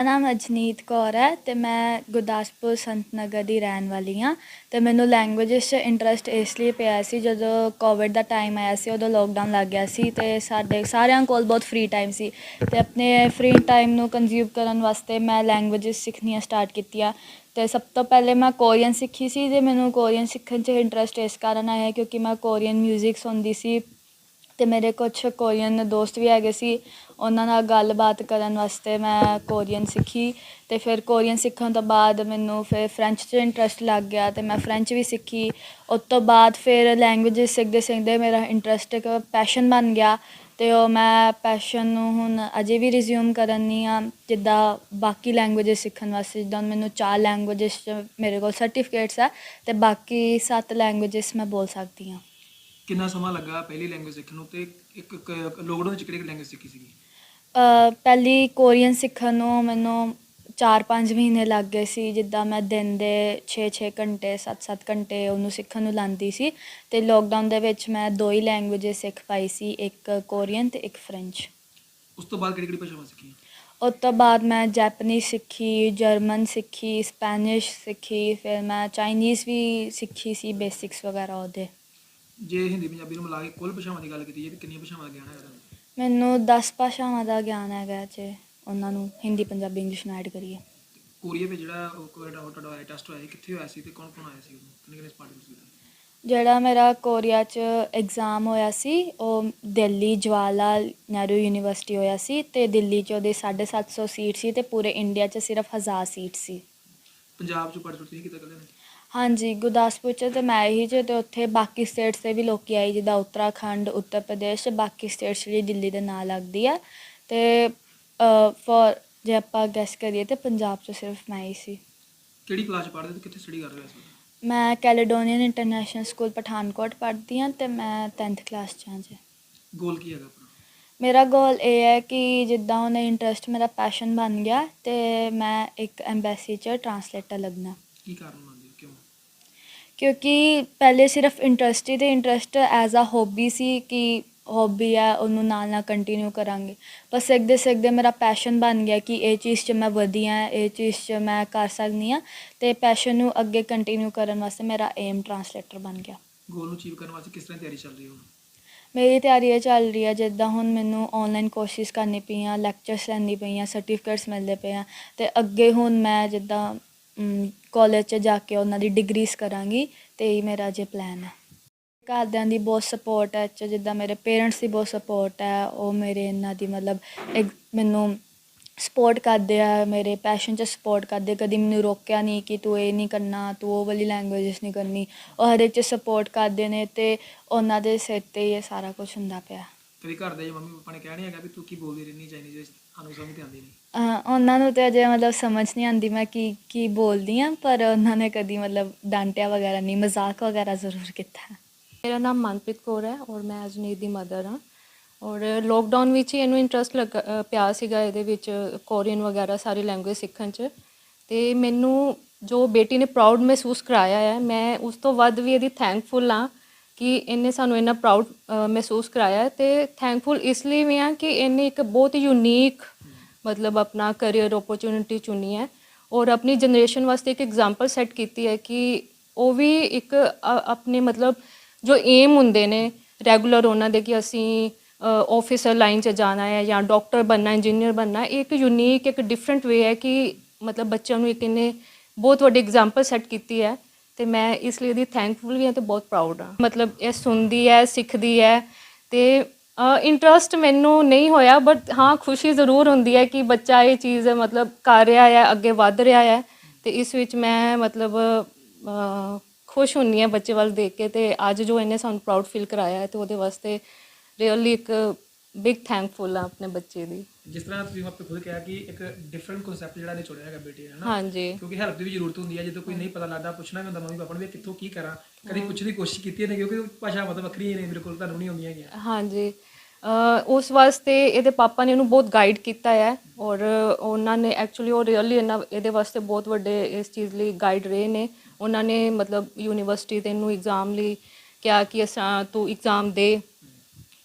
ਮੇਰਾ ਨਾਮ ਅਜਨੀਤ ਕੌਰ ਹੈ ਅਤੇ ਮੈਂ ਗੁਰਦਾਸਪੁਰ ਸੰਤ ਨਗਰ ਦੀ ਰਹਿਣ ਵਾਲੀ ਹਾਂ ਅਤੇ ਮੈਨੂੰ ਲੈਂਗੁਏਜਸ 'ਚ ਇੰਟਰਸਟ ਇਸ ਲਈ ਪਿਆ ਸੀ ਜਦੋਂ ਕੋਵਿਡ ਦਾ ਟਾਈਮ ਆਇਆ ਸੀ, ਉਦੋਂ ਲੋਕਡਾਊਨ ਲੱਗ ਗਿਆ ਸੀ ਅਤੇ ਸਾਡੇ ਸਾਰਿਆਂ ਕੋਲ ਬਹੁਤ ਫ੍ਰੀ ਟਾਈਮ ਸੀ ਅਤੇ ਆਪਣੇ ਫ੍ਰੀ ਟਾਈਮ ਨੂੰ ਕੰਜ਼ਿਊਮ ਕਰਨ ਵਾਸਤੇ ਮੈਂ ਲੈਂਗੁਏਜਸ ਸਿੱਖਣੀਆਂ ਸਟਾਰਟ ਕੀਤੀਆਂ ਤੇ ਸਭ ਤੋਂ ਪਹਿਲੇ ਮੈਂ ਕੋਰੀਅਨ ਸਿੱਖੀ ਸੀ ਤੇ ਮੈਨੂੰ ਕੋਰੀਅਨ ਸਿੱਖਣ 'ਚ ਇੰਟਰਸਟ ਇਸ ਕਾਰਨ ਆਇਆ ਕਿਉਂਕਿ ਮੈਂ ਕੋਰੀਅਨ 뮤직 ਸੁਣਦੀ ਸੀ ਅਤੇ ਮੇਰੇ ਕੁਛ ਕੋਰੀਅਨ ਦੋਸਤ ਵੀ ਹੈਗੇ ਸੀ, ਉਹਨਾਂ ਨਾਲ ਗੱਲਬਾਤ ਕਰਨ ਵਾਸਤੇ ਮੈਂ ਕੋਰੀਅਨ ਸਿੱਖੀ ਅਤੇ ਫਿਰ ਕੋਰੀਅਨ ਸਿੱਖਣ ਤੋਂ ਬਾਅਦ ਮੈਨੂੰ ਫਿਰ ਫਰੈਂਚ 'ਚ ਇੰਟਰਸਟ ਲੱਗ ਗਿਆ ਅਤੇ ਮੈਂ ਫਰੈਂਚ ਵੀ ਸਿੱਖੀ। ਉਸ ਤੋਂ ਬਾਅਦ ਫਿਰ ਲੈਂਗੁਏਜਿਸ ਸਿੱਖਦੇ ਸਿੱਖਦੇ ਮੇਰਾ ਇੰਟਰਸਟ ਇੱਕ ਪੈਸ਼ਨ ਬਣ ਗਿਆ ਅਤੇ ਉਹ ਮੈਂ ਪੈਸ਼ਨ ਨੂੰ ਹੁਣ ਅਜੇ ਵੀ ਰਿਜ਼ਿਊਮ ਕਰਨੀ ਆ, ਜਿੱਦਾਂ ਬਾਕੀ ਲੈਂਗੁਏਜਸ ਸਿੱਖਣ ਵਾਸਤੇ, ਜਿੱਦਾਂ ਹੁਣ ਮੈਨੂੰ ਚਾਰ ਲੈਂਗੁਏਜਸ 'ਚ ਮੇਰੇ ਕੋਲ ਸਰਟੀਫਿਕੇਟਸ ਆ ਅਤੇ ਬਾਕੀ ਸੱਤ ਲੈਂਗੁਏਜਸ ਮੈਂ ਬੋਲ ਸਕਦੀ ਹਾਂ। ਕਿੰਨਾ ਸਮਾਂ ਲੱਗਾ ਪਹਿਲੀ ਲੈਂਗੁਏਜ ਸਿੱਖਣ ਨੂੰ ਤੇ ਇੱਕ ਲੋਕਡਾਊਨ ਵਿੱਚ ਕਿਹੜੀ ਲੈਂਗੁਏਜ ਸਿੱਖੀ ਸੀਗੀ? ਅ, ਪਹਿਲੀ ਕੋਰੀਅਨ ਸਿੱਖਣ ਨੂੰ ਮੈਨੂੰ 4-5 ਮਹੀਨੇ ਲੱਗ ਗਏ ਸੀ ਜਿੱਦਾਂ ਮੈਂ ਦਿਨ ਦੇ 6-6 ਘੰਟੇ 7-7 ਘੰਟੇ ਉਹਨੂੰ ਸਿੱਖਣ ਨੂੰ ਲਾਉਂਦੀ ਸੀ ਤੇ ਲੋਕਡਾਊਨ ਦੇ ਵਿੱਚ ਮੈਂ ਦੋ ਹੀ ਲੈਂਗੁਏਜਸ ਸਿੱਖ ਪਾਈ ਸੀ ਇੱਕ ਕੋਰੀਅਨ ਤੇ ਇੱਕ ਫ੍ਰੈਂਚ। ਉਸ ਤੋਂ ਬਾਅਦ ਕਿਹੜੀ ਕਿਹੜੀ ਭਾਸ਼ਾਵਾਂ ਸਿੱਖੀਆਂ? ਉਸ ਤੋਂ ਬਾਅਦ ਮੈਂ ਜੈਪਨੀਜ਼ ਸਿੱਖੀ ਜਰਮਨ ਸਿੱਖੀ ਸਪੈਨਿਸ਼ ਸਿੱਖੀ ਫਿਰ ਮੈਂ ਚਾਈਨੀਜ਼ ਵੀ ਸਿੱਖੀ ਸੀ ਬੇਸਿਕਸ ਵਗੈਰਾ ਉਹਦੇ। ਜੇ ਹਿੰਦੀ ਪੰਜਾਬੀ ਨੂੰ ਮਿਲਾ ਕੇ ਕੁੱਲ ਭਾਸ਼ਾਵਾਂ ਦੀ ਗੱਲ ਕੀਤੀ ਜਾਵੇ ਕਿੰਨੀਆਂ ਭਾਸ਼ਾਵਾਂ ਦਾ ਗਿਆਨ ਹੈ ਤੁਹਾਨੂੰ? ਮੈਨੂੰ 10 ਭਾਸ਼ਾਵਾਂ ਦਾ ਗਿਆਨ ਹੈਗਾ ਜੇ ਉਹਨਾਂ ਨੂੰ ਹਿੰਦੀ ਪੰਜਾਬੀ ਇੰਗਲਿਸ਼ ਨਾਲ ਐਡ ਕਰੀਏ। ਕੋਰੀਆ ਵਿੱਚ ਜਿਹੜਾ ਉਹ ਤੁਹਾਡਾ ਤੁਹਾਡਾ ਹੋਇਆ ਟੈਸਟ ਹੋਇਆ ਸੀ ਕਿੱਥੇ ਹੋਇਆ ਸੀ ਤੇ ਕੌਣ ਕੌਣ ਆਇਆ ਸੀ ਕਿੰਨੇ ਕਿੰਨੇ ਪਾਰਟਿਸਪੇਟ ਕੀਤਾ ਜਿਹੜਾ ਮੇਰਾ ਕੋਰੀਆ 'ਚ ਐਗਜ਼ਾਮ ਹੋਇਆ ਸੀ ਉਹ ਦਿੱਲੀ ਜਵਾਹਰ ਲਾਲ ਨਹਿਰੂ ਯੂਨੀਵਰਸਿਟੀ ਹੋਇਆ ਸੀ ਤੇ ਦਿੱਲੀ 'ਚ ਉਹਦੇ 750 ਸੀਟ ਸੀ ਤੇ ਪੂਰੇ ਇੰਡੀਆ 'ਚ ਸਿਰਫ 1000 ਸੀਟ ਸੀ। ਪੰਜਾਬ ਚ ਪਾਰਟਿਸਪੇਟ ਕੀਤਾ ਕਦੇ ਨੇ? ਹਾਂਜੀ ਗੁਰਦਾਸਪੁਰ 'ਚ ਤੇ ਮੈਂ ਹੀ 'ਚ ਤੇ ਉੱਥੇ ਬਾਕੀ ਸਟੇਟਸ ਦੇ ਵੀ ਲੋਕੀ ਆਏ ਜਿੱਦਾਂ ਉੱਤਰਾਖੰਡ ਉੱਤਰ ਪ੍ਰਦੇਸ਼ ਬਾਕੀ ਸਟੇਟਸ ਜਿਹੜੀ ਦਿੱਲੀ ਦੇ ਨਾਲ ਲੱਗਦੀ ਆ। ਤੇ ਫॉर ਜੇ ਆਪਾਂ ਗੈਸ ਕਰੀਏ ਤੇ ਪੰਜਾਬ 'ਚ ਸਿਰਫ ਮੈਂ ਹੀ ਸੀ। ਕਿਹੜੀ ਕਲਾਸ ਪੜ੍ਹਦੇ ਤੇ ਕਿੱਥੇ ਸਟੱਡੀ ਕਰ ਰਹੇ ਵੇਲੇ ਮੈਂ ਕੈਲੀਡੋਨੀਅਨ ਇੰਟਰਨੈਸ਼ਨਲ ਸਕੂਲ ਪਠਾਨਕੋਟ ਪੜ੍ਹਦੀ ਹਾਂ ਤੇ ਮੈਂ 10th ਕਲਾਸ 'ਚ ਹਾਂ ਜੀ। ਗੋਲ ਕੀ ਹੈਗਾ ਆਪਣਾ? ਮੇਰਾ ਗੋਲ ਇਹ ਹੈ ਕਿ ਜਿੱਦਾਂ ਉਹਨੇ ਇੰਟਰਸਟ ਮੇਰਾ ਪੈਸ਼ਨ ਬਣ ਗਿਆ ਤੇ ਮੈਂ ਇੱਕ ਐਮਬੈਸੀ 'ਚ ਟਰਾਂਸਲੇਟਰ ਲੱਗਣਾ। ਕੀ ਕਾਰਨ ਕਿਉਂਕਿ ਪਹਿਲੇ ਸਿਰਫ ਇੰਟਰਸਟ ਹੀ ਤੇ ਇੰਟਰਸਟ ਐਜ਼ ਅ ਹੌਬੀ ਸੀ ਕਿ ਹੌਬੀ ਆ ਉਹਨੂੰ ਨਾਲ ਨਾਲ ਕੰਟੀਨਿਊ ਕਰਾਂਗੇ। ਪਰ ਸਿੱਖਦੇ ਸਿੱਖਦੇ ਮੇਰਾ ਪੈਸ਼ਨ ਬਣ ਗਿਆ ਕਿ ਇਹ ਚੀਜ਼ 'ਚ ਮੈਂ ਵਧੀਆ ਇਹ ਚੀਜ਼ 'ਚ ਮੈਂ ਕਰ ਸਕਦੀ ਹਾਂ ਤੇ ਪੈਸ਼ਨ ਨੂੰ ਅੱਗੇ ਕੰਟੀਨਿਊ ਕਰਨ ਵਾਸਤੇ ਮੇਰਾ ਏਮ ਟਰਾਂਸਲੇਟਰ ਬਣ ਗਿਆ। ਗੋਲ ਨੂੰ ਅਚੀਵ ਕਰਨ ਵਾਸਤੇ ਕਿਸ ਤਰ੍ਹਾਂ ਤਿਆਰੀ ਚੱਲ ਰਹੀ ਹੈ ਮੇਰੀ ਤਿਆਰੀ ਇਹ ਚੱਲ ਰਹੀ ਹੈ ਜਿੱਦਾਂ ਹੁਣ ਮੈਨੂੰ ਆਨਲਾਈਨ ਕੋਰਸਿਸ ਕਰਨੀ ਪਈਆਂ ਲੈਕਚਰਸ ਲੈਣੀ ਪਈਆਂ ਸਰਟੀਫਿਕੇਟਸ ਮਿਲਦੇ ਪਏ ਆ ਤੇ ਅੱਗੇ ਹੁਣ ਮੈਂ ਜਿੱਦਾਂ ਕਾਲਜ 'ਚ ਜਾ ਕੇ ਉਹਨਾਂ ਦੀ ਡਿਗਰੀਜ਼ ਕਰਾਂਗੀ ਅਤੇ ਇਹ ਮੇਰਾ ਜੇ ਪਲਾਨ ਹੈ। ਘਰਦਿਆਂ ਦੀ ਬਹੁਤ ਸਪੋਰਟ ਹੈ, 'ਚ ਜਿੱਦਾਂ ਮੇਰੇ ਪੇਰੈਂਟਸ ਦੀ ਬਹੁਤ ਸਪੋਰਟ ਹੈ, ਉਹ ਮੇਰੇ ਇਹਨਾਂ ਦੀ ਮਤਲਬ ਇੱਕ ਮੈਨੂੰ ਸਪੋਰਟ ਕਰਦੇ ਆ, ਮੇਰੇ ਪੈਸ਼ਨ 'ਚ ਸਪੋਰਟ ਕਰਦੇ ਕਦੀ ਮੈਨੂੰ ਰੋਕਿਆ ਨਹੀਂ ਕਿ ਤੂੰ ਇਹ ਨਹੀਂ ਕਰਨਾ, ਤੂੰ ਉਹ ਵਾਲੀ ਲੈਂਗੁਏਜਸ ਨਹੀਂ ਕਰਨੀ। ਉਹ ਹਰ ਇੱਕ 'ਚ ਸਪੋਰਟ ਕਰਦੇ ਨੇ ਤੇ ਉਹਨਾਂ ਦੇ ਸਿਰ ਤੇ ਹੀ ਇਹ ਸਾਰਾ ਕੁਝ ਹੁੰਦਾ ਪਿਆ। ਕਦੀ ਘਰ ਦੇ ਜਾਂ ਮੰਮੀ ਪਾਪਾ ਨੇ ਕਹਿ ਨਹੀਂ ਹੈਗਾ ਵੀ ਤੂੰ ਕੀ ਬੋਲਦੀ ਰਹਿੰਦੀ ਚਾਈਨੀਜ਼ ਸਾਨੂੰ ਸਮਝ ਤੇ ਆਉਂਦੀ ਨਹੀਂ। ਅਹ ਉਹਨਾਂ ਨੂੰ ਤੇ ਅਜੇ ਮਤਲਬ ਸਮਝ ਨਹੀਂ ਆਉਂਦੀ ਮੈਂ ਕੀ ਕੀ ਬੋਲਦੀ ਆ ਪਰ ਉਹਨਾਂ ਨੇ ਕਦੀ ਮਤਲਬ ਡਾਂਟਿਆ ਵਗੈਰਾ ਨਹੀਂ ਮਜ਼ਾਕ ਵਗੈਰਾ ਜ਼ਰੂਰ ਕੀਤਾ। ਮੇਰਾ ਨਾਮ ਮਨਪ੍ਰੀਤ ਕੌਰ ਹੈ ਔਰ ਮੈਂ ਅਜਨੀਤ ਦੀ ਮਦਰ ਹਾਂ ਔਰ ਲੋਕਡਾਊਨ ਵਿੱਚ ਹੀ ਇਹਨੂੰ ਇੰਟਰਸਟ ਲੱਗ ਅ, ਪਿਆ ਸੀਗਾ ਇਹਦੇ ਵਿੱਚ ਕੋਰੀਅਨ ਵਗੈਰਾ ਸਾਰੀ ਲੈਂਗੁਏਜ ਸਿੱਖਣ 'ਚ। ਤੇ ਮੈਨੂੰ ਜੋ ਬੇਟੀ ਨੇ ਪ੍ਰਾਊਡ ਮਹਿਸੂਸ ਕਰਾਇਆ ਹੈ ਮੈਂ ਉਸ ਤੋਂ ਵੱਧ ਵੀ ਇਹਦੀ ਥੈਂਕਫੁਲ ਹਾਂ ਕਿ ਇਹਨੇ ਸਾਨੂੰ ਇੰਨਾ ਪ੍ਰਾਊਡ ਮਹਿਸੂਸ ਕਰਾਇਆ ਤੇ ਥੈਂਕਫੁਲ ਇਸ ਲਈ ਵੀ ਹਾਂ ਕਿ ਇਹਨੇ ਇੱਕ ਬਹੁਤ ਯੂਨੀਕ ਮਤਲਬ ਆਪਣਾ ਕੈਰੀਅਰ ਓਪਰਚ्युनिटी ਚੁਣੀ ਹੈ ਔਰ ਆਪਣੀ ਜਨਰੇਸ਼ਨ ਵਾਸਤੇ ਇੱਕ ਐਗਜ਼ਾਮਪਲ ਸੈੱਟ ਕੀਤੀ ਹੈ ਕਿ ਉਹ ਵੀ ਇੱਕ ਆਪਣੇ ਮਤਲਬ ਜੋ ਏਮ ਹੁੰਦੇ ਨੇ ਰੈਗੂਲਰ ਉਹਨਾਂ ਦੇ ਕਿ ਅਸੀਂ ਆਫੀਸਰ ਲਾਈਨ 'ਚ ਜਾਣਾ ਹੈ ਜਾਂ ਡਾਕਟਰ ਬਣਨਾ ਇੰਜੀਨੀਅਰ ਬਣਨਾ ਇੱਕ ਯੂਨੀਕ ਇੱਕ ਡਿਫਰੈਂਟ ਵੇ ਹੈ ਕਿ ਮਤਲਬ ਬੱਚਿਆਂ ਨੂੰ ਇੱਕ ਇਹਨੇ ਬਹੁਤ ਵੱਡੀ ਐਗਜ਼ਾਮਪਲ ਸੈੱਟ ਕੀਤੀ ਹੈ। ਤੇ ਮੈਂ ਇਸ ਲਈ ਇਹਦੀ ਥੈਂਕਫੁਲ ਵੀ ਹਾਂ ਤੇ ਬਹੁਤ ਪ੍ਰਾਊਡ ਹਾਂ। ਮਤਲਬ ਇਹ ਸੁਣਦੀ ਹੈ, ਸਿੱਖਦੀ ਹੈ ਤੇ ਇੰਟਰਸਟ ਮੈਨੂੰ ਨਹੀਂ ਹੋਇਆ ਬਟ ਹਾਂ, ਖੁਸ਼ੀ ਜ਼ਰੂਰ ਹੁੰਦੀ ਹੈ ਕਿ ਬੱਚਾ ਇਹ ਚੀਜ਼ ਮਤਲਬ ਕਰ ਰਿਹਾ ਹੈ, ਅੱਗੇ ਵੱਧ ਰਿਹਾ ਹੈ ਤੇ ਇਸ ਵਿੱਚ ਮੈਂ ਮਤਲਬ ਖੁਸ਼ ਹੁੰਨੀ ਹਾਂ ਬੱਚੇ ਵੱਲ ਦੇਖ ਕੇ ਤੇ ਅੱਜ ਜੋ ਇਹਨੇ ਸਾਨੂੰ ਪ੍ਰਾਊਡ ਫੀਲ ਕਰਾਇਆ ਹੈ ਤੇ ਉਹਦੇ ਵਾਸਤੇ ਰੀਅਲੀ ਇੱਕ ਬਿਗ ਥੈਂਕਫੁਲ ਆ ਆਪਣੇ ਬੱਚੇ ਦੀ। ਜਿਸ ਤਰ੍ਹਾਂ ਤੁਸੀਂ ਆਪੇ ਖੁਦ ਕਿਹਾ ਕਿ ਇੱਕ ਡਿਫਰੈਂਟ ਕਨਸੈਪਟ ਜਿਹੜਾ ਨੇ ਚੁਣਿਆ ਹੈਗਾ ਬੇਟੀ ਨੇ ਹਨਾ? ਹਾਂਜੀ। ਕਿਉਂਕਿ ਹੈਲਪ ਦੀ ਵੀ ਜ਼ਰੂਰਤ ਹੁੰਦੀ ਹੈ ਜਦੋਂ ਕੋਈ ਨਹੀਂ ਪਤਾ ਲੱਗਦਾ ਪੁੱਛਣਾ ਵੀ ਹੁੰਦਾ ਮੰਮੀ ਪਾਪਾ ਨੂੰ ਵੀ ਕਿੱਥੋਂ ਕੀ ਕਰਾਂ? ਕਦੀ ਪੁੱਛਣ ਦੀ ਕੋਸ਼ਿਸ਼ ਕੀਤੀ ਨਹੀਂ ਕਿਉਂਕਿ ਭਾਸ਼ਾਵਾਂ ਤਾਂ ਵੱਖਰੀਆਂ ਨੇ ਬਿਲਕੁਲ ਤੁਹਾਨੂੰ ਨਹੀਂ ਆਉਂਦੀਆਂ ਹੈਗੀਆਂ। ਹਾਂਜੀ। ਉਸ ਵਾਸਤੇ ਇਹਦੇ ਪਾਪਾ ਨੇ ਉਹਨੂੰ ਬਹੁਤ ਗਾਈਡ ਕੀਤਾ ਹੈ ਔਰ ਉਹਨਾਂ ਨੇ ਐਕਚੁਅਲੀ ਉਹ ਰੀਅਲੀ ਇਹਨਾਂ ਇਹਦੇ ਵਾਸਤੇ ਬਹੁਤ ਵੱਡੇ ਇਸ ਚੀਜ਼ ਲਈ ਗਾਈਡ ਰਹੇ ਨੇ। ਉਹਨਾਂ ਨੇ ਮਤਲਬ ਯੂਨੀਵਰਸਿਟੀ ਦੇ ਇਹਨੂੰ ਐਗਜ਼ਾਮ ਲਈ ਕਿਹਾ ਕਿ ਅਸਾਂ ਤੂੰ ਐਗਜ਼ਾਮ ਦੇ।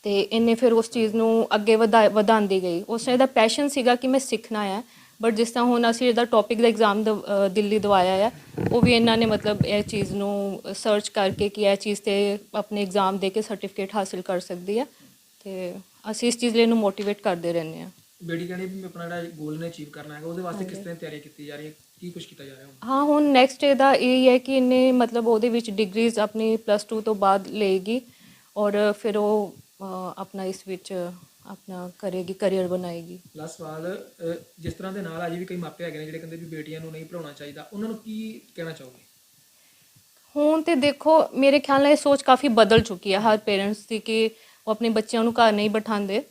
ਤੇ ਇਹਨੇ ਫਿਰ ਉਸ ਚੀਜ਼ ਨੂੰ ਅੱਗੇ ਵਧਾ ਵਧਾਉਂਦੀ ਗਈ। ਉਸ ਨੇ ਦਾ ਪੈਸ਼ਨ ਸੀਗਾ ਕਿ ਮੈਂ ਸਿੱਖਣਾ ਹੈ ਬਟ ਜਿਸ ਤਰ੍ਹਾਂ ਹੁਣ ਅਸੀਂ ਇਹਦਾ ਟੌਪਿਕ ਦਾ ਐਗਜ਼ਾਮ ਦਿੱਲੀ ਦਵਾਇਆ ਆ ਉਹ ਵੀ ਇਹਨਾਂ ਨੇ ਮਤਲਬ ਇਹ ਚੀਜ਼ ਨੂੰ ਸਰਚ ਕਰਕੇ ਕਿ ਇਹ ਚੀਜ਼ ਤੇ ਆਪਣੇ ਐਗਜ਼ਾਮ ਦੇ ਕੇ ਸਰਟੀਫਿਕੇਟ ਹਾਸਿਲ ਕਰ ਸਕਦੀ ਹੈ ਤੇ ਅਸੀਂ ਇਸ ਚੀਜ਼ ਲਈ ਇਹਨੂੰ ਮੋਟੀਵੇਟ ਕਰਦੇ ਰਹਿੰਦੇ ਹਾਂ ਬੇਟੀ ਕਹਿੰਦੀ ਵੀ ਮੈਂ ਆਪਣਾ ਜਿਹੜਾ ਗੋਲ ਨੇ ਅਚੀਵ ਕਰਨਾ ਹੈਗਾ ਉਹਦੇ ਵਾਸਤੇ ਕਿਸ ਤਰ੍ਹਾਂ ਤਿਆਰੀ ਕੀਤੀ ਜਾ ਰਹੀ ਹੈ? ਕੀ ਕੁਝ ਕੀਤਾ ਜਾ ਰਿਹਾ ਹੁਣ? ਹਾਂ ਹੁਣ ਨੈਕਸਟ ਇਹਦਾ ਇਹ ਹੈ ਕਿ ਇਹਨੇ ਮਤਲਬ ਉਹਦੇ ਵਿੱਚ ਡਿਗਰੀਜ਼ ਆਪਣੀ ਪਲੱਸ 2 ਤੋਂ ਬਾਅਦ ਲਏਗੀ। ਔਰ ਫਿਰ ਉਹ ਆਪਣਾ ਇਸ ਵਿੱਚ ਆਪਣਾ ਕਰੇਗੀ ਕੈਰੀਅਰ ਬਣਾਏਗੀ। ਲਾਸਟ ਸਵਾਲ ਅਹ, ਜਿਸ ਤਰ੍ਹਾਂ ਦੇ ਨਾਲ ਅਜੇ ਵੀ ਕਈ ਮਾਪੇ ਹੈਗੇ ਨੇ ਜਿਹੜੇ ਕਹਿੰਦੇ ਵੀ ਬੇਟੀਆਂ ਨੂੰ ਨਹੀਂ ਪੜਾਉਣਾ ਚਾਹੀਦਾ ਉਹਨਾਂ ਨੂੰ ਕੀ ਕਹਿਣਾ ਚਾਹੋਗੇ? ਹੁਣ ਤੇ ਦੇਖੋ ਮੇਰੇ ਖਿਆਲ ਨਾਲ ਇਹ ਸੋਚ ਕਾਫੀ ਬਦਲ ਚੁੱਕੀ ਹੈ ਹਰ ਪੇਰੈਂਟਸ ਦੀ ਕਿ ਉਹ ਆਪਣੇ ਬੱਚਿਆਂ ਨੂੰ ਘਰ ਨਹੀਂ ਬਿਠਾਉਂਦੇ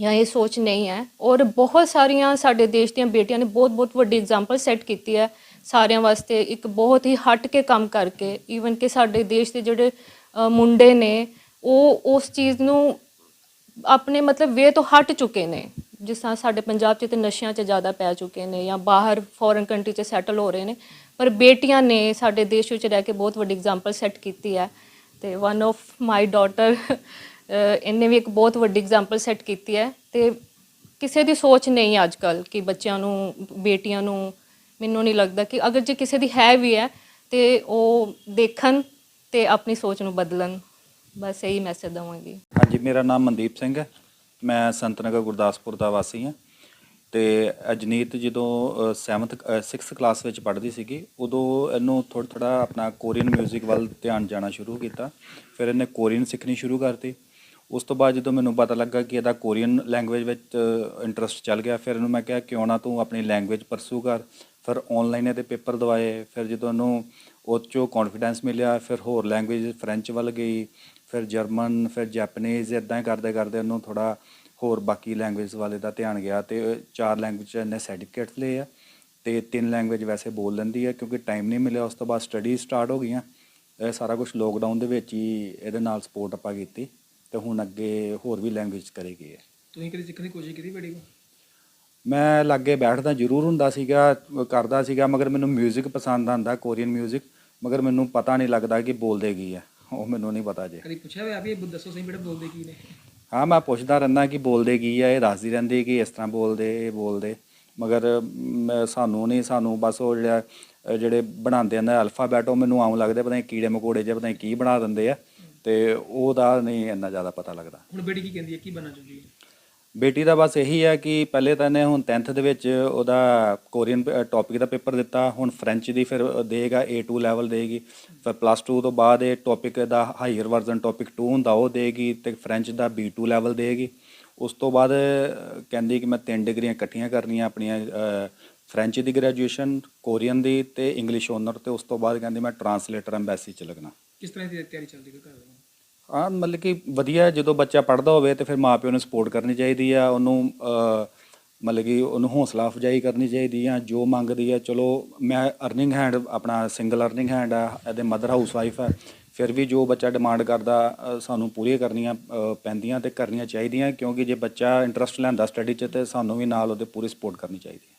ਜਾਂ ਇਹ ਸੋਚ ਨਹੀਂ ਹੈ। ਔਰ ਬਹੁਤ ਸਾਰੀਆਂ ਸਾਡੇ ਦੇਸ਼ ਦੀਆਂ ਬੇਟੀਆਂ ਨੇ ਬਹੁਤ ਬਹੁਤ ਵੱਡੀ ਐਗਜ਼ਾਮਪਲ ਸੈੱਟ ਕੀਤੀ ਹੈ ਸਾਰਿਆਂ ਵਾਸਤੇ ਇੱਕ ਬਹੁਤ ਹੀ ਹਟ ਕੇ ਕੰਮ ਕਰਕੇ ਈਵਨ ਕਿ ਸਾਡੇ ਦੇਸ਼ ਦੇ ਜਿਹੜੇ ਅ, ਮੁੰਡੇ ਨੇ ਉਹ ਉਸ ਚੀਜ਼ ਨੂੰ ਆਪਣੇ ਮਤਲਬ ਵੇ ਤੋਂ ਹਟ ਚੁੱਕੇ ਨੇ। ਜਿਸ ਤਰ੍ਹਾਂ ਸਾਡੇ ਪੰਜਾਬ 'ਚ ਤੇ ਨਸ਼ਿਆਂ 'ਚ ਜ਼ਿਆਦਾ ਪੈ ਚੁੱਕੇ ਨੇ ਜਾਂ ਬਾਹਰ ਫੋਰਨ ਕੰਟਰੀ 'ਚ ਸੈਟਲ ਹੋ ਰਹੇ ਨੇ। ਪਰ ਬੇਟੀਆਂ ਨੇ ਸਾਡੇ ਦੇਸ਼ ਵਿੱਚ ਰਹਿ ਕੇ ਬਹੁਤ ਵੱਡੀ ਐਗਜ਼ਾਮਪਲ ਸੈੱਟ ਕੀਤੀ ਹੈ ਤੇ ਵਨ ਆਫ ਮਾਈ ਡਾਟਰ ਇਹਨੇ ਵੀ ਇੱਕ ਬਹੁਤ ਵੱਡੀ ਐਗਜ਼ਾਮਪਲ ਸੈੱਟ ਕੀਤੀ ਹੈ ਤੇ ਕਿਸੇ ਦੀ ਸੋਚ ਨਹੀਂ ਅੱਜ ਕੱਲ ਕਿ ਬੱਚਿਆਂ ਨੂੰ, ਬੇਟੀਆਂ ਨੂੰ ਮੈਨੂੰ ਨਹੀਂ ਲੱਗਦਾ ਕਿ ਅਗਰ ਜੇ ਕਿਸੇ ਦੀ ਹੈ ਵੀ ਹੈ ਤੇ ਉਹ ਦੇਖਣ ਤੇ ਆਪਣੀ ਸੋਚ ਨੂੰ ਬਦਲਣ। ਬਸ ਇਹੀ ਮੈਸੇਜ ਦਵਾਂਗੀ। ਹਾਂਜੀ, ਮੇਰਾ ਨਾਮ ਮਨਦੀਪ ਸਿੰਘ ਹੈ। ਮੈਂ ਸੰਤਨਗਰ ਗੁਰਦਾਸਪੁਰ ਦਾ ਵਾਸੀ ਹਾਂ। ਤੇ ਅਜਨੀਤ ਜਦੋਂ 7th 6th ਕਲਾਸ ਵਿੱਚ ਪੜ੍ਹਦੀ ਸੀਗੀ, ਉਦੋਂ ਇਹਨੂੰ ਥੋੜਾ ਥੋੜਾ ਆਪਣਾ ਕੋਰੀਅਨ 뮤직 ਵੱਲ ਧਿਆਨ ਜਾਣਾ ਸ਼ੁਰੂ ਕੀਤਾ। ਫਿਰ ਇਹਨੇ ਕੋਰੀਅਨ ਸਿੱਖਣੀ ਸ਼ੁਰੂ ਕਰਤੀ। ਉਸ ਤੋਂ ਬਾਅਦ ਜਦੋਂ ਮੈਨੂੰ ਪਤਾ ਲੱਗਾ ਕਿ ਇਹਦਾ ਕੋਰੀਅਨ ਲੈਂਗੁਏਜ ਵਿੱਚ ਇੰਟਰਸਟ ਚੱਲ ਗਿਆ, ਫਿਰ ਇਹਨੂੰ ਮੈਂ ਕਿਹਾ, ਕਿਉਂ ਨਾ ਤੂੰ ਆਪਣੀ ਲੈਂਗੁਏਜ ਪਰਸੂ ਕਰ। ਫਿਰ ਆਨਲਾਈਨ ਇਹਦੇ ਪੇਪਰ ਦਵਾਏ। ਫਿਰ ਜਦੋਂ ਇਹਨੂੰ ਉਹ 'ਚੋਂ ਕੌਨਫੀਡੈਂਸ ਮਿਲਿਆ, ਫਿਰ ਹੋਰ ਲੈਂਗੁਏਜ ਫ੍ਰੈਂਚ ਵੱਲ ਗਈ। ਫਿਰ ਜਰਮਨ ਫਿਰ ਜੈਪਨੀਜ਼ ਇਦਾਂ ਹੀ ਕਰਦੇ ਕਰਦੇ ਉਹਨੂੰ ਥੋੜਾ ਹੋਰ ਬਾਕੀ ਲੈਂਗੁਏਜ ਵਾਲੇ ਦਾ ਧਿਆਨ ਗਿਆ ਤੇ ਚਾਰ ਲੈਂਗੁਏਜ ਇਹਨੇ ਸਰਟੀਫਿਕੇਟ ਲਏ ਆ ਤੇ ਤਿੰਨ ਲੈਂਗੁਏਜ ਵੈਸੇ ਬੋਲ ਲੈਂਦੀ ਹੈ ਕਿਉਂਕਿ ਟਾਈਮ ਨਹੀਂ ਮਿਲਿਆ ਉਸ ਤੋਂ ਬਾਅਦ ਸਟੱਡੀ ਸਟਾਰਟ ਹੋ ਗਈਆਂ ਇਹ ਸਾਰਾ ਕੁਝ ਲੋਕਡਾਊਨ ਦੇ ਵਿੱਚ ਹੀ ਇਹਦੇ ਨਾਲ ਸਪੋਰਟ ਆਪਾਂ ਕੀਤੀ ਤੇ ਹੁਣ ਅੱਗੇ ਹੋਰ ਵੀ ਲੈਂਗੁਏਜ ਕਰੇਗੀ ਇਹ ਤੁਸੀਂ ਕਦੀ ਸਿੱਖਣ ਦੀ ਕੋਸ਼ਿਸ਼ ਕੀਤੀ ਬੇਟੀ ਕੋ ਮੈਂ ਲਾਗੇ ਬੈਠਦਾ ਜ਼ਰੂਰ ਹੁੰਦਾ ਸੀਗਾ ਕਰਦਾ ਸੀਗਾ ਮਗਰ ਮੈਨੂੰ 뮤직 ਪਸੰਦ ਆਂਦਾ ਕੋਰੀਅਨ 뮤직 ਮਗਰ ਮੈਨੂੰ ਪਤਾ ਨਹੀਂ ਲੱਗਦਾ ਕਿ ਬੋਲਦੇ ਕੀ ਆ ਉਹ ਮੈਨੂੰ ਨਹੀਂ ਪਤਾ ਜੇ। ਕਦੀ ਪੁੱਛਿਆ ਹੋਇਆ ਵੀ ਇਹ ਦੱਸੋ ਸਹੀ ਬੇਟਾ ਬੋਲਦੇ ਕੀ ਨੇ? ਹਾਂ ਮੈਂ ਪੁੱਛਦਾ ਰਹਿੰਦਾ ਕਿ ਬੋਲਦੇ ਕੀ ਆ ਇਹ ਦੱਸਦੀ ਰਹਿੰਦੀ ਕਿ ਇਸ ਤਰ੍ਹਾਂ ਬੋਲਦੇ ਇਹ ਬੋਲਦੇ। ਮਗਰ ਮੈਂ- ਸਾਨੂੰ ਨਹੀਂ ਸਾਨੂੰ ਬਸ ਉਹ ਜਿਹੜਾ ਜਿਹੜੇ ਬਣਾਉਂਦੇ ਨੇ ਅਲਫਾਬੈਟ ਉਹ ਮੈਨੂੰ ਆਉਂ ਲੱਗਦੇ ਪਤਾ ਨਹੀਂ ਕੀੜੇ ਮਕੋੜੇ ਜਿਹੇ ਪਤਾ ਨਹੀਂ ਕੀ ਬਣਾ ਦਿੰਦੇ ਆ। ਤੇ ਉਹਦਾ ਨਹੀਂ ਇੰਨਾ ਜ਼ਿਆਦਾ ਪਤਾ ਲੱਗਦਾ। ਹੁਣ ਬੇਟੀ ਕੀ ਕਹਿੰਦੀ ਹੈ? ਕੀ ਬਣਨਾ ਚਾਹੁੰਦੀ ਹੈ? ਬੇਟੀ ਦਾ ਬਸ ਇਹੀ ਹੈ ਕਿ ਪਹਿਲੇ ਤਾਂ ਇਹਨੇ ਹੁਣ 10th ਦੇ ਵਿੱਚ ਉਹਦਾ ਕੋਰੀਅਨ ਟੌਪਿਕ ਦਾ ਪੇਪਰ ਦਿੱਤਾ ਹੁਣ ਫ੍ਰੈਂਚ ਦੀ ਫਿਰ ਦੇਗਾ A2 ਲੈਵਲ ਦੇਗੀ। ਫਿਰ ਪਲੱਸ 2 ਤੋਂ ਬਾਅਦ ਇਹ ਟੌਪਿਕ ਦਾ ਹਾਇਰ ਵਰਜ਼ਨ ਟੌਪਿਕ 2 ਹੁੰਦਾ ਉਹ ਦੇਗੀ ਤੇ ਫ੍ਰੈਂਚ ਦਾ B2 ਲੈਵਲ ਦੇਗੀ। ਉਸ ਤੋਂ ਬਾਅਦ ਕਹਿੰਦੀ ਕਿ ਮੈਂ ਤਿੰਨ ਡਿਗਰੀਆਂ ਇਕੱਠੀਆਂ ਕਰਨੀਆਂ ਆਪਣੀਆਂ ਅਹ, ਫ੍ਰੈਂਚ ਦੀ ਗ੍ਰੈਜੂਏਸ਼ਨ ਕੋਰੀਅਨ ਦੀ ਤੇ ਇੰਗਲਿਸ਼ ਓਨਰ ਤੇ ਉਸ ਤੋਂ ਬਾਅਦ ਕਹਿੰਦੀ ਮੈਂ ਟਰਾਂਸਲੇਟਰ ਐਮਬੈਸੀ ਚ ਲੱਗਣਾ। ਕਿਸ ਤਰ੍ਹਾਂ ਦੀ ਤਿਆਰੀ ਚੱਲਦੀ ਹੈ ਘਰ? ਆ ਮਤਲਬ ਕਿ ਵਧੀਆ ਜਦੋਂ ਬੱਚਾ ਪੜ੍ਹਦਾ ਹੋਵੇ ਤੇ ਫਿਰ ਮਾਪਿਓ ਨੂੰ ਸਪੋਰਟ ਕਰਨੀ ਚਾਹੀਦੀ ਆ, ਉਹਨੂੰ ਮਤਲਬ ਕਿ ਉਹਨੂੰ ਹੌਸਲਾ ਅਫਜਾਈ ਕਰਨੀ ਚਾਹੀਦੀ ਆ, ਜੋ ਮੰਗਦੀ ਆ, ਚਲੋ ਮੈਂ ਅਰਨਿੰਗ ਹੈਂਡ ਆਪਣਾ ਸਿੰਗਲ ਅਰਨਿੰਗ ਹੈਂਡ ਆ, ਇਹਦੇ ਮਦਰ ਹਾਊਸ ਵਾਈਫ ਆ, ਫਿਰ ਵੀ ਜੋ ਬੱਚਾ ਡਿਮਾਂਡ ਕਰਦਾ ਸਾਨੂੰ ਪੂਰੀਆਂ ਕਰਨੀਆਂ ਪੈਂਦੀਆਂ ਤੇ ਕਰਨੀਆਂ ਚਾਹੀਦੀਆਂ, ਕਿਉਂਕਿ ਜੇ ਬੱਚਾ ਇੰਟਰਸਟ ਲੈਂਦਾ ਸਟੱਡੀ 'ਚ ਤੇ ਸਾਨੂੰ ਵੀ ਨਾਲ ਉਹਦੇ ਪੂਰੀ ਸਪੋਰਟ ਕਰਨੀ ਚਾਹੀਦੀ ਹੈ